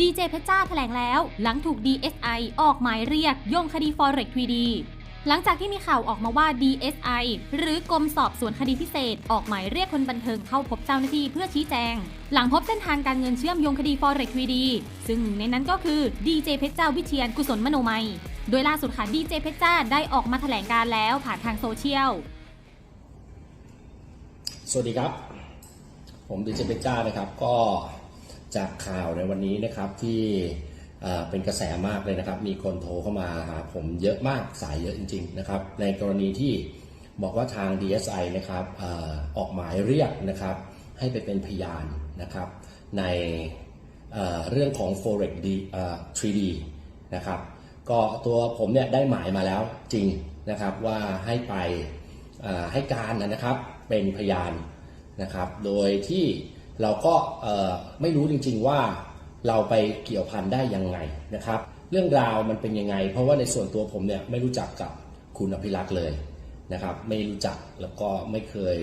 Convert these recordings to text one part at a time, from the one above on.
ดีเจเพชรจ้าแถลงแล้ว หลังถูก DSI ออกหมายเรียกโยงคดี Forex 3D หลังจากที่มีข่าวออกมาว่า DSI หรือกรมสอบสวนคดีพิเศษ ออกหมายเรียกคนบันเทิงเข้าพบเจ้าหน้าที่เพื่อชี้แจง หลังพบเส้นทางการเงินเชื่อมโยงคดี Forex 3D ซึ่งหนึ่งในนั้นก็คือดีเจเพชรจ้าวิเชียนกุศลมโนมัย โดยล่าสุดค่ะดีเจเพชรจ้าได้ออกมาแถลงการแล้วผ่านทางโซเชียล สวัสดีครับ ผมดิเจเปจ้านะครับก็ จากข่าวในวันนี้นะครับที่เป็นกระแสมากเลยนะครับ มีคนโทรเข้ามาหาผมเยอะมากสายเยอะจริง ๆ นะครับ ในกรณีที่บอกว่าทาง DSI นะครับออกหมายเรียกนะครับ ให้ไปเป็นพยานนะครับ ในเรื่องของ forex D อ 3D นะครับ ก็ตัวผมเนี่ยได้หมายมาแล้วจริงนะครับว่าให้ไปให้การนะครับเป็นพยานนะครับ โดยที่ เราก็ไม่รู้จริง ๆว่าเราไปเกี่ยวพันได้ยังไงนะครับ เรื่องราวมันเป็นยังไง เพราะว่าในส่วนตัวผมเนี่ยไม่รู้จักกับคุณอภิรักษ์เลยนะครับ ไม่รู้จักแล้วก็ไม่เคย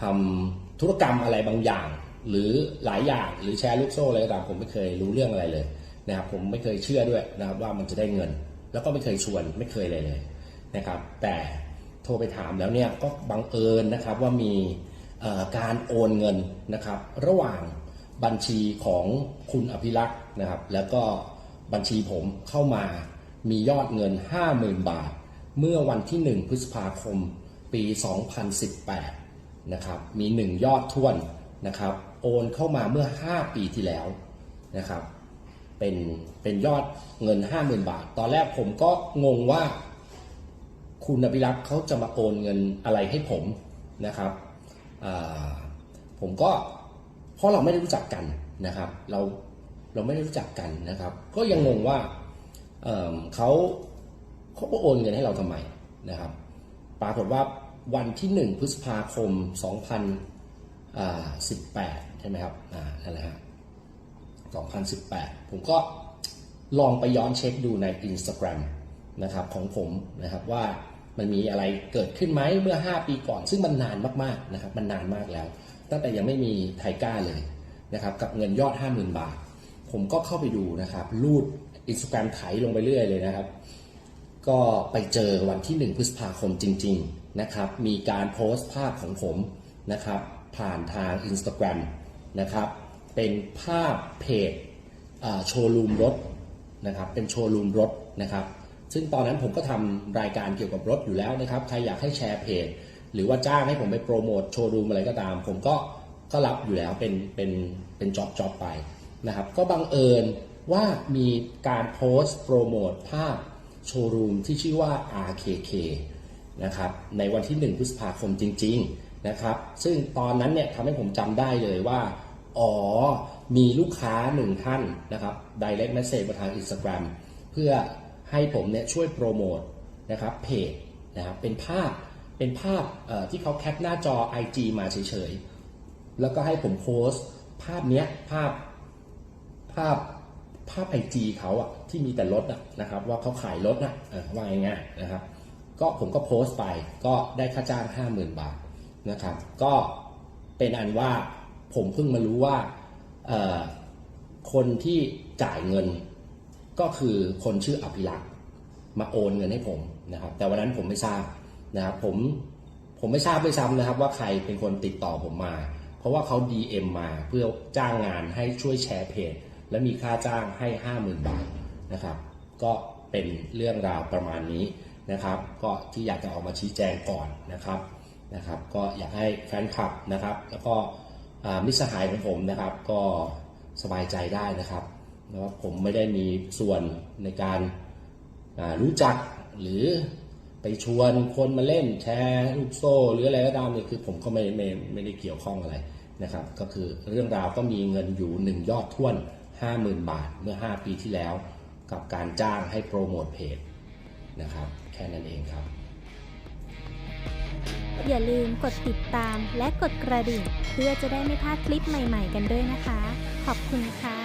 ทำธุรกรรมอะไรบางอย่าง หรือหลายอย่างหรือแชร์ลูกโซ่อะไรก็ตามผมไม่เคยรู้เรื่องอะไรเลยนะครับผมไม่เคยเชื่อด้วยนะครับว่ามันจะได้เงิน แล้วก็ไม่เคยชวนไม่เคยเลยเลยนะครับ แต่โทรไปถามแล้วเนี่ยก็บังเอิญนะครับว่ามี การโอนเงินนะครับ ระหว่างบัญชีของคุณอภิรักษ์นะครับ แล้วก็บัญชีผมเข้ามามียอดเงิน 50,000 บาท เมื่อวันที่ 1 พฤษภาคม ปี 2018 นะครับ มี 1 ยอดท่วนนะครับ โอนเข้ามาเมื่อ 5 ปีที่แล้วนะครับ เป็น เป็นยอดเงิน 50,000 บาท ตอนแรกผมก็งงว่า คุณอภิรักษ์เขาจะมาโอนเงินอะไรให้ผมนะครับ ผมก็เพราะเราไม่ได้รู้จักกันนะครับ เราเราไม่ได้รู้จักกันนะครับ ก็ยังงงว่าเขาเขาโอนเงินให้เราทำไมนะครับ ปรากฏว่าวันที่ 1 พฤษภาคม 2018 ใช่ไหมครับอ่านั่นแหละฮะ2018 ผมก็ลองไปย้อนเช็คดูใน Instagram นะครับของผมนะครับว่า มันมีอะไรเกิดขึ้นไหมเมื่อ 5 ปีก่อน ซึ่งมันนานมากๆนะครับมันนานมากแล้ว ตั้งแต่ยังไม่มีไทก้าเลยนะครับกับเงินยอด 50,000 บาท ผมก็เข้าไปดูนะครับรูด Instagram ไถลงไปเรื่อยเลยนะครับ ก็ไปเจอวันที่ 1 พฤษภาคมจริง ๆนะครับ มีการโพสต์ภาพของผมนะครับ ผ่านทาง Instagram นะครับ เป็นภาพเพจโชว์รูมรถนะครับ เป็นโชว์รูมรถนะครับ ซึ่งตอนนั้นผมก็ทำรายการเกี่ยวกับรถอยู่แล้วนะครับ ใครอยากให้แชร์เพจ หรือว่าจ้างให้ผมไปโปรโมทโชว์รูมอะไรก็ตาม ผมก็ก็รับอยู่แล้วเป็นเป็นเป็นจ็อบจ็อบไปนะครับ ก็บังเอิญว่ามีการโพสต์โปรโมทภาพโชว์รูมที่ชื่อว่า RKK นะครับ ในวันที่ 1 พฤษภาคมจริง ๆนะครับ ซึ่งตอนนั้นเนี่ยทำให้ผมจำได้เลยว่า อ๋อ มีลูกค้าหนึ่งท่านนะครับ direct message มาทาง Instagram เพื่อ ให้ผมเนี่ยช่วยโปรโมทนะครับเพจนะครับเป็นภาพเป็นภาพที่เขาแคปหน้าจอ IG มาเฉยๆ แล้วก็ให้ผมโพสต์ภาพเนี้ยภาพภาพภาพไอจีเขาอะที่มีแต่รถอะนะครับว่าเขาขายรถนะว่าง่ายๆนะครับ ก็ผมก็โพสต์ไปก็ได้ค่าจ้าง 50,000 บาทนะครับ ก็เป็นอันว่าผมเพิ่งมารู้ว่าคนที่จ่ายเงิน ก็คือคนชื่ออภิรักษ์มาโอนเงินให้ผมนะครับ แต่วันนั้นผมไม่ทราบนะครับผมผมไม่ทราบด้วยซ้ำนะครับ ว่าใครเป็นคนติดต่อผมมา เพราะว่าเขา DM มาเพื่อจ้างงานให้ช่วยแชร์เพจ และมีค่าจ้างให้ 50,000 บาทนะครับ ก็เป็นเรื่องราวประมาณนี้นะครับ ก็ที่อยากจะออกมาชี้แจงก่อนนะครับนะครับ ก็อยากให้แฟนคลับนะครับ แล้วก็มิสหายของผมนะครับ ก็สบายใจได้นะครับ ว่าผมไม่ได้มีส่วนในการรู้จักหรือไปชวนคนมาเล่นแชร์ลูกโซ่ หรืออะไรก็ตามเนี่ยคือผมก็ไม่ไม่ไม่ได้เกี่ยวข้องอะไรนะครับก็คือเรื่องราวก็มีเงินอยู่หนึ่งยอดท่วน 50,000 บาทเมื่อ 5 ปีที่แล้ว กับการจ้างให้โปรโมทเพจนะครับแค่นั้นเองครับ อย่าลืมกดติดตามและกดกระดิ่ง เพื่อจะได้ไม่พลาดคลิปใหม่ๆกันด้วยนะคะ ขอบคุณค่ะ